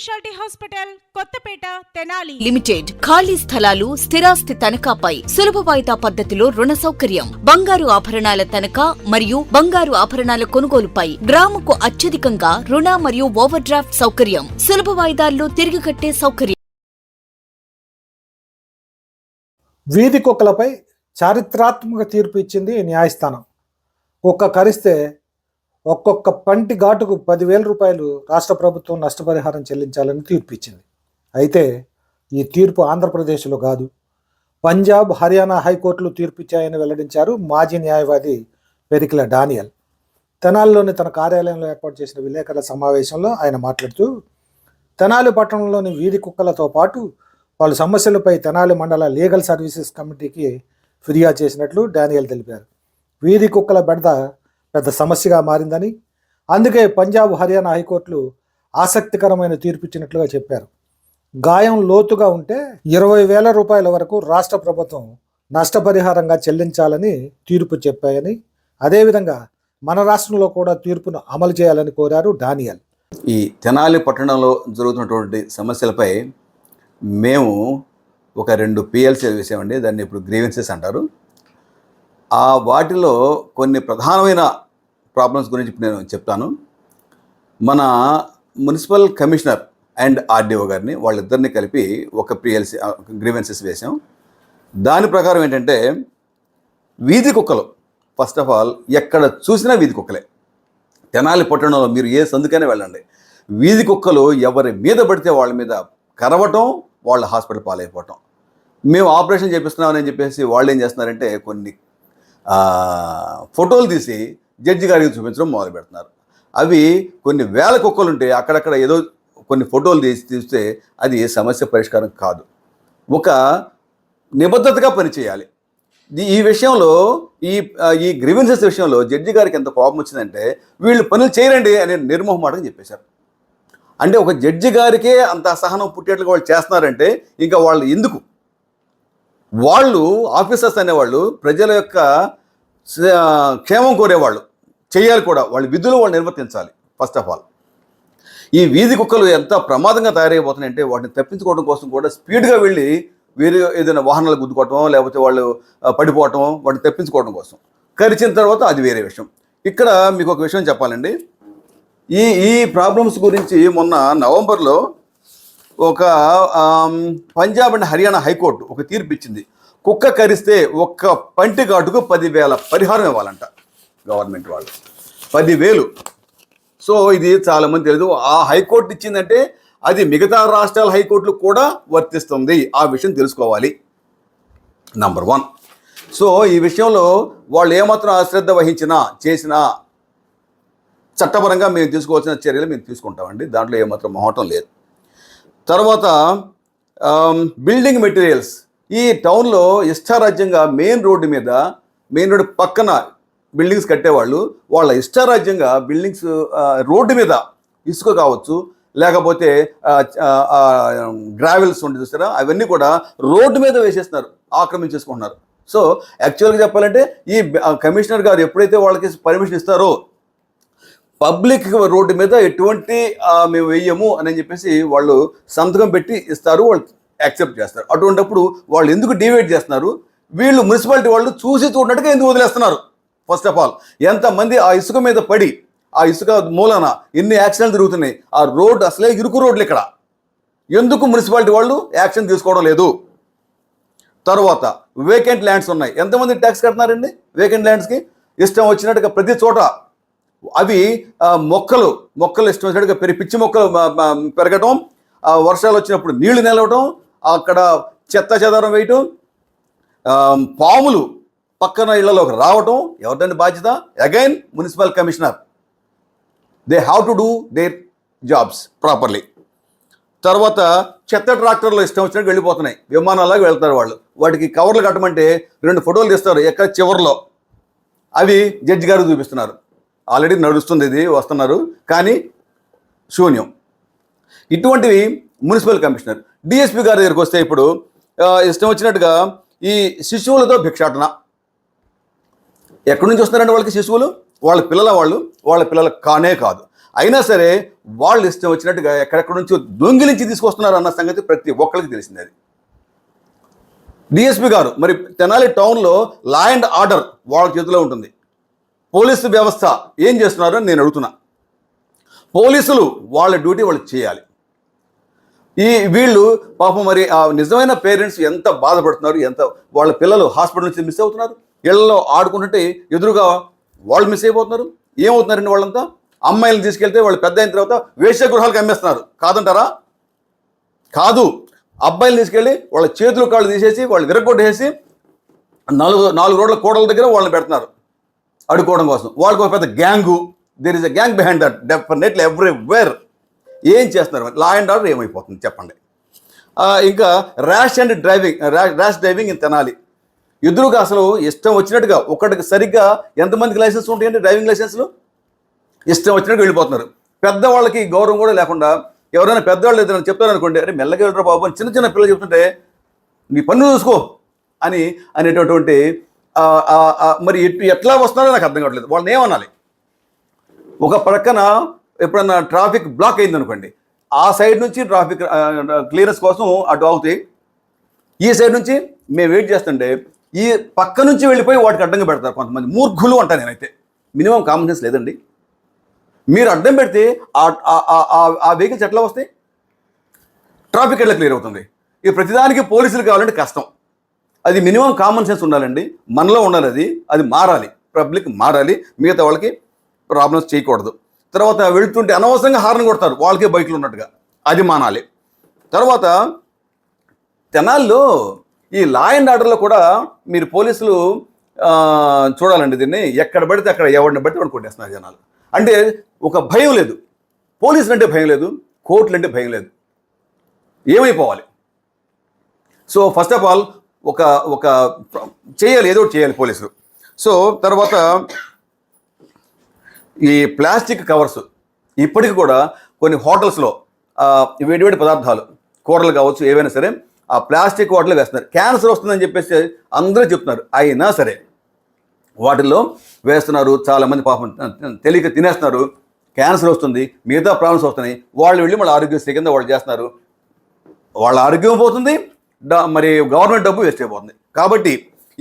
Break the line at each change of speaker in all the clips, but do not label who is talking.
Speciality hospital Kothapeta Tenali.
Limited ఖాళీ స్థలాలు స్థిరాస్తి తనఖాపై సులభ వాయిదా పద్ధతిలో రుణ సౌకర్యం. బంగారు ఆభరణాల తనఖా మరియు బంగారు ఆభరణాల కొనుగోలుపై గ్రాముకు అత్యధికంగా రుణ మరియు ఓవర్ డ్రాఫ్ట్ సౌకర్యం. సులభ వాయిదాల్లో తిరిగి కట్టే సౌకర్యం.
వీధి కుక్కలపై చారిత్రాత్మక తీర్పు ఇచ్చింది న్యాయస్థానం. కుక్క కరిస్తే ఒక్కొక్క పంటి ఘాటుకు పదివేల రూపాయలు రాష్ట్ర ప్రభుత్వం నష్టపరిహారం చెల్లించాలని తీర్పు ఇచ్చింది అయితే ఈ తీర్పు ఆంధ్రప్రదేశ్లో కాదు. పంజాబ్ హర్యానా హైకోర్టులు తీర్పిచ్చాయని వెల్లడించారు మాజీ న్యాయవాది పెరికిల డానియల్. తెనాలిలోని తన కార్యాలయంలో ఏర్పాటు చేసిన విలేకరుల సమావేశంలో ఆయన మాట్లాడుతూ తెనాలి పట్టణంలోని వీధి కుక్కలతో పాటు పలు సమస్యలపై తెనాలి మండల లీగల్ సర్వీసెస్ కమిటీకి ఫిర్యాదు చేసినట్లు డానియల్ తెలిపారు. వీధి కుక్కల బెడద పెద్ద సమస్యగా మారిందని అందుకే పంజాబ్ హర్యానా హైకోర్టులు ఆసక్తికరమైన తీర్పు ఇచ్చినట్లుగా చెప్పారు. గాయం లోతుగా ఉంటే ఇరవై వేల రూపాయల వరకు రాష్ట్ర ప్రభుత్వం నష్టపరిహారంగా చెల్లించాలని తీర్పు చెప్పాయని అదేవిధంగా మన రాష్ట్రంలో కూడా తీర్పును అమలు చేయాలని కోరారు డానియల్.
ఈ తెనాలి పట్టణంలో జరుగుతున్నటువంటి సమస్యలపై మేము ఒక రెండు పిఎల్సీలు వేసామండి దాన్ని ఇప్పుడు గ్రీవెన్సెస్ అంటారు. ఆ వాటిలో కొన్ని ప్రధానమైన ప్రాబ్లమ్స్ గురించి ఇప్పుడు నేను చెప్తాను. మన మున్సిపల్ కమిషనర్ అండ్ ఆర్డీఓ గారిని వాళ్ళిద్దరిని కలిపి ఒక పిఎల్సీ గ్రీవెన్సెస్ వేసాం దాని ప్రకారం ఏంటంటే వీధి కుక్కలు ఫస్ట్ ఆఫ్ ఆల్ ఎక్కడ చూసినా వీధి కుక్కలే. తెనాలి పట్టణంలో మీరు ఏ సందుకైనా వెళ్ళండి. వీధి కుక్కలు ఎవరి మీద పడితే వాళ్ళ మీద కరవటం వాళ్ళ హాస్పిటల్ పాలైపోవటం. మేము ఆపరేషన్ చేపిస్తున్నామని చెప్పేసి వాళ్ళు ఏం చేస్తున్నారంటే కొన్ని ఫోటోలు తీసి జడ్జి గారికి చూపించడం మొదలు పెడుతున్నారు. అవి కొన్ని వేల కుక్కలు ఉంటే అక్కడక్కడ ఏదో కొన్ని ఫోటోలు తీసి తీస్తే అది సమస్య పరిష్కారం కాదు. ఒక నిబద్ధతగా పనిచేయాలి. ఈ- ఈ విషయంలో ఈ ఈ గ్రీవెన్సెస్ విషయంలో జడ్జి గారికి ఎంత కోపం వచ్చిందంటే వీళ్ళు పనులు చేయరండి అనే నిర్మోహమాటం చెప్పేశారు. అంటే ఒక జడ్జి గారికే అంత అసహనం పుట్టేట్లుగా వాళ్ళు చేస్తున్నారంటే ఇంకా వాళ్ళు ఎందుకు? వాళ్ళు ఆఫీసర్స్ అనేవాళ్ళు ప్రజల యొక్క క్షేమం కోరేవాళ్ళు చేయాలి కూడా. వాళ్ళ విధులు వాళ్ళు నిర్వర్తించాలి ఫస్ట్ ఆఫ్ ఆల్ ఈ వీధి కుక్కలు ఎంత ప్రమాదంగా తయారైపోతున్నాయంటే వాటిని తప్పించుకోవడం కోసం కూడా స్పీడ్గా వెళ్ళి వేరే ఏదైనా వాహనాలు గుద్దుకోవటం లేకపోతే వాళ్ళు పడిపోవటం వాటిని తప్పించుకోవడం కోసం. కరిచిన తర్వాత అది వేరే విషయం. ఇక్కడ మీకు ఒక విషయం చెప్పాలండి. ఈ ఈ ప్రాబ్లమ్స్ గురించి మొన్న నవంబర్లో ఒక పంజాబ్ అండ్ హర్యానా హైకోర్టు ఒక తీర్పు ఇచ్చింది కుక్క కరిస్తే ఒక్క పంటి కాటుకు పదివేల పరిహారం ఇవ్వాలంట గవర్నమెంట్ వాళ్ళు. పదివేలు. సో ఇది చాలామంది తెలియదు ఆ హైకోర్టు ఇచ్చిందంటే అది మిగతా రాష్ట్రాల హైకోర్టులు కూడా వర్తిస్తుంది. ఆ విషయం తెలుసుకోవాలి. Number one. సో ఈ విషయంలో వాళ్ళు ఏమాత్రం అశ్రద్ధ వహించినా చేసినా చట్టపరంగా మేము తీసుకోవాల్సిన చర్యలు మేము తీసుకుంటామండి. దాంట్లో ఏమాత్రం మొహటం లేదు. తర్వాత బిల్డింగ్ మెటీరియల్స్ ఈ టౌన్లో ఇష్టారాజ్యంగా మెయిన్ రోడ్డు మీద మెయిన్ రోడ్డు పక్కన బిల్డింగ్స్ కట్టేవాళ్ళు వాళ్ళ ఇష్టారాజ్యంగా బిల్డింగ్స్ రోడ్డు మీద ఇసుక కావచ్చు లేకపోతే గ్రావెల్స్ ఉంటుంది చూస్తారా అవన్నీ కూడా రోడ్డు మీద వేసేస్తున్నారు ఆక్రమించేసుకుంటున్నారు. సో యాక్చువల్గా చెప్పాలంటే ఈ కమిషనర్ గారు ఎప్పుడైతే వాళ్ళకి పర్మిషన్ ఇస్తారో పబ్లిక్ రోడ్డు మీద ఎటువంటి మేము వేయము అని చెప్పేసి వాళ్ళు సంతకం పెట్టి ఇస్తారు వాళ్ళు యాక్సెప్ట్ చేస్తారు. అటువంటిప్పుడు వాళ్ళు ఎందుకు డివైడ్ చేస్తున్నారు? వీళ్ళు మున్సిపాలిటీ వాళ్ళు చూసి చూడనట్టుగా ఎందుకు వదిలేస్తున్నారు? ఫస్ట్ ఆఫ్ ఆల్ ఎంతమంది ఆ ఇసుక మీద పడి ఆ ఇసుక మూలన ఎన్ని యాక్సిడెంట్ జరుగుతున్నాయి ఆ రోడ్డు అసలే ఇరుకు రోడ్లు ఇక్కడ. ఎందుకు మున్సిపాలిటీ వాళ్ళు యాక్షన్ తీసుకోవడం లేదు? తర్వాత వేకెంట్ ల్యాండ్స్ ఉన్నాయి. ఎంతమంది ట్యాక్స్ కడుతున్నారండి? వేకెంట్ ల్యాండ్స్కి ఇష్టం వచ్చినట్టుగా ప్రతి చోట అవి మొక్కలు మొక్కలు ఇష్టం వచ్చినట్టుగా పెరిగి పిచ్చి మొక్కలు పెరగటం వర్షాలు వచ్చినప్పుడు నీళ్ళు నిలవటం అక్కడ చెత్త చెదారం వేయటం పాములు పక్కన ఇళ్ళలోకి రావటం ఎవరిదండి బాధ్యత? Again municipal commissioner they have to do their jobs properly తర్వాత చెత్త ట్రాక్టర్లు ఇష్టం వచ్చినట్టు వెళ్ళిపోతున్నాయి. విమానాలాగా వెళ్తారు వాళ్ళు. వాటికి కవర్లు కట్టమంటే రెండు ఫోటోలు తీస్తారు ఎక్కడ చివరిలో. అవి జడ్జి గారు చూపిస్తున్నారు. ఆల్రెడీ నడుస్తుంది ఇది వస్తున్నారు. కానీ శూన్యం. ఇటువంటివి మున్సిపల్ కమిషనర్ డిఎస్పి గారి దగ్గరికి వస్తే ఇప్పుడు ఇష్టం వచ్చినట్టుగా ఈ శిశువులతో భిక్షాటన. ఎక్కడి నుంచి వస్తున్నారండి వాళ్ళకి శిశువులు? వాళ్ళ పిల్లల వాళ్ళు వాళ్ళ పిల్లలు కానే కాదు. అయినా సరే వాళ్ళు ఇష్టం వచ్చినట్టుగా ఎక్కడెక్కడి నుంచి దొంగిలించి తీసుకొస్తున్నారు అన్న సంగతి ప్రతి ఒక్కరికి తెలిసింది అది. డిఎస్పి గారు మరి తెనాలి టౌన్లో లా అండ్ ఆర్డర్ వాళ్ళ చేతిలో ఉంటుంది. పోలీసు వ్యవస్థ ఏం చేస్తున్నారు అని నేను అడుగుతున్నా. పోలీసులు వాళ్ళ డ్యూటీ వాళ్ళు చేయాలి. ఈ వీళ్ళు పాపం మరి ఆ నిజమైన పేరెంట్స్ ఎంత బాధపడుతున్నారు ఎంత వాళ్ళ పిల్లలు హాస్పిటల్ నుంచి మిస్ అవుతున్నారు ఇళ్ళలో ఆడుకుంటుంటే ఎదురుగా వాళ్ళు మిస్ అయిపోతున్నారు ఏమవుతున్నారండి వాళ్ళంతా? అమ్మాయిలను తీసుకెళ్తే వాళ్ళు పెద్ద అయిన తర్వాత వేశ్య గృహాలకు అమ్మేస్తున్నారు. కాదంటారా? కాదు. అబ్బాయిలు తీసుకెళ్ళి వాళ్ళ చేతులు కాళ్ళు తీసేసి వాళ్ళు విరగొట్టేసి నాలుగు నాలుగు రోడ్ల కోడల దగ్గర వాళ్ళని పెడుతున్నారు. అడుకోవడం కోసం. వాళ్ళకి ఒక పెద్ద gang. There is a gang behind that definitely everywhere ఏం చేస్తున్నారు? లా అండ్ ఆర్డర్ ఏమైపోతుంది? చెప్పండి. ఇంకా rash and driving rash driving తినాలి తెనాలి. ఎదురుగా అసలు ఇష్టం వచ్చినట్టుగా ఒకటికి సరిగ్గా ఎంతమందికి లైసెన్స్ ఉంటాయండి డ్రైవింగ్ లైసెన్స్లు ఇష్టం వచ్చినట్టు వెళ్ళిపోతున్నారు. పెద్దవాళ్ళకి గౌరవం కూడా లేకుండా ఎవరైనా పెద్దవాళ్ళు ఏదైనా చెప్తారు అనుకోండి అరే మెల్లగా వెళ్ళరా బాబు అని చిన్న చిన్న పిల్లలు చెప్తుంటే నీ పన్ను చూసుకో అని అనేటటువంటి మరి ఎటు ఎట్లా వస్తున్నారో నాకు అర్థం కావట్లేదు. వాళ్ళని ఏమనాలి? ఒక ప్రక్కన ఎప్పుడన్నా ట్రాఫిక్ బ్లాక్ అయింది అనుకోండి ఆ సైడ్ నుంచి ట్రాఫిక్ క్లియరెన్స్ కోసం అటు అవుతాయి ఈ సైడ్ నుంచి మేము వెయిట్ చేస్తుంటే ఈ పక్క నుంచి వెళ్ళిపోయి వాటికి అడ్డంగా పెడతారు కొంతమంది. మూర్ఖులు అంటాను నేనైతే. మినిమం కామన్ సెన్స్ లేదండి. మీరు అడ్డం పెడితే ఆ- వెహికల్స్ ఎట్లా వస్తాయి? ట్రాఫిక్ ఎట్లా క్లియర్ అవుతుంది? ఇది ప్రతిదానికి పోలీసులు కావాలంటే కష్టం. అది మినిమం కామన్ సెన్స్ ఉండాలండి. మనలో ఉండాలి అది. అది మారాలి. పబ్లిక్ మారాలి. మిగతా వాళ్ళకి ప్రాబ్లమ్స్ చేయకూడదు. తర్వాత వెళ్తుంటే అనవసరంగా హార్న్ కొడతారు. వాళ్ళకే బైక్లు ఉన్నట్టుగా. అది మానాలి. తర్వాత తెనాల్లో ఈ లా అండ్ ఆర్డర్లో కూడా మీరు పోలీసులు చూడాలండి దీన్ని. ఎక్కడ పడితే అక్కడ ఎవరిని బట్టి వాడు కొట్టేస్తున్నారు జనాలు. అంటే ఒక భయం లేదు. పోలీసులు అంటే భయం లేదు. కోర్టులు అంటే భయం లేదు. ఏమైపోవాలి? సో ఫస్ట్ ఆఫ్ ఆల్ ఒక ఒక చేయాలి ఏదో ఒకటి చేయాలి పోలీసులు. సో తర్వాత ఈ ప్లాస్టిక్ కవర్స్ ఇప్పటికి కూడా కొన్ని హోటల్స్లో వేడివేడి పదార్థాలు కూరలు కావచ్చు ఏవైనా సరే ఆ ప్లాస్టిక్ వాటిలో వేస్తున్నారు. క్యాన్సర్ వస్తుందని చెప్పేసి అందరూ చెప్తున్నారు. అయినా సరే వాటిల్లో వేస్తున్నారు చాలామంది పాపం తెలియక తినేస్తున్నారు. క్యాన్సర్ వస్తుంది మిగతా ప్రాబ్లమ్స్ వస్తున్నాయి. వాళ్ళు వెళ్ళి మళ్ళీ ఆరోగ్యశ్రీ కింద వాళ్ళు చేస్తున్నారు. వాళ్ళ ఆరోగ్యం పోతుంది మరి గవర్నమెంట్ డబ్బు వేస్ట్ అయిపోతుంది. కాబట్టి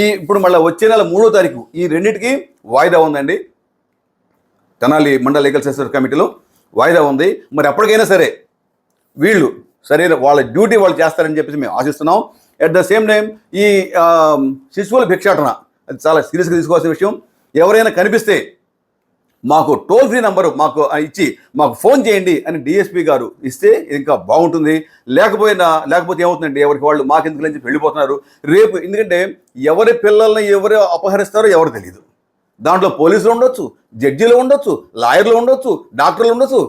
ఈ ఇప్పుడు మళ్ళీ వచ్చే నెల మూడో తారీఖు ఈ రెండింటికి వాయిదా ఉందండి. తెనాలి మండల లీగల్ సెన్సర్ కమిటీలో వాయిదా ఉంది. మరి అప్పటికైనా సరే వీళ్ళు సరే వాళ్ళ డ్యూటీ వాళ్ళు చేస్తారని చెప్పేసి మేము ఆశిస్తున్నాం. అట్ ద సేమ్ టైం ఈ శిశువుల భిక్షాటన అది చాలా సీరియస్గా తీసుకోవాల్సిన విషయం. ఎవరైనా కనిపిస్తే మాకు టోల్ ఫ్రీ నంబరు మాకు ఇచ్చి మాకు ఫోన్ చేయండి అని డిఎస్పీ గారు ఇస్తే ఇంకా బాగుంటుంది. లేకపోయినా లేకపోతే ఏమవుతుందండి ఎవరికి వాళ్ళు మాకెందుకు ఎందుకు చెప్పి వెళ్ళిపోతున్నారు. రేపు ఎందుకంటే ఎవరి పిల్లల్ని ఎవరు అపహరిస్తారో ఎవరు తెలియదు దాంట్లో పోలీసులు ఉండొచ్చు జడ్జీలు ఉండొచ్చు లాయర్లు ఉండొచ్చు డాక్టర్లు ఉండొచ్చు.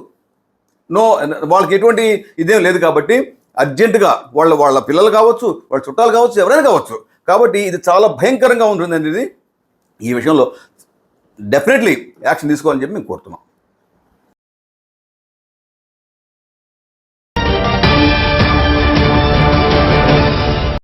నో వాళ్ళకి ఎటువంటి ఇదేం లేదు కాబట్టి అర్జెంటుగా వాళ్ళ వాళ్ళ పిల్లలు కావచ్చు వాళ్ళ చుట్టాలు కావచ్చు ఎవరైనా కావచ్చు. కాబట్టి ఇది చాలా భయంకరంగా ఉంటుందండి ఇది. ఈ విషయంలో డెఫినెట్లీ యాక్షన్ తీసుకోవాలని చెప్పి మేము కోరుతున్నాం.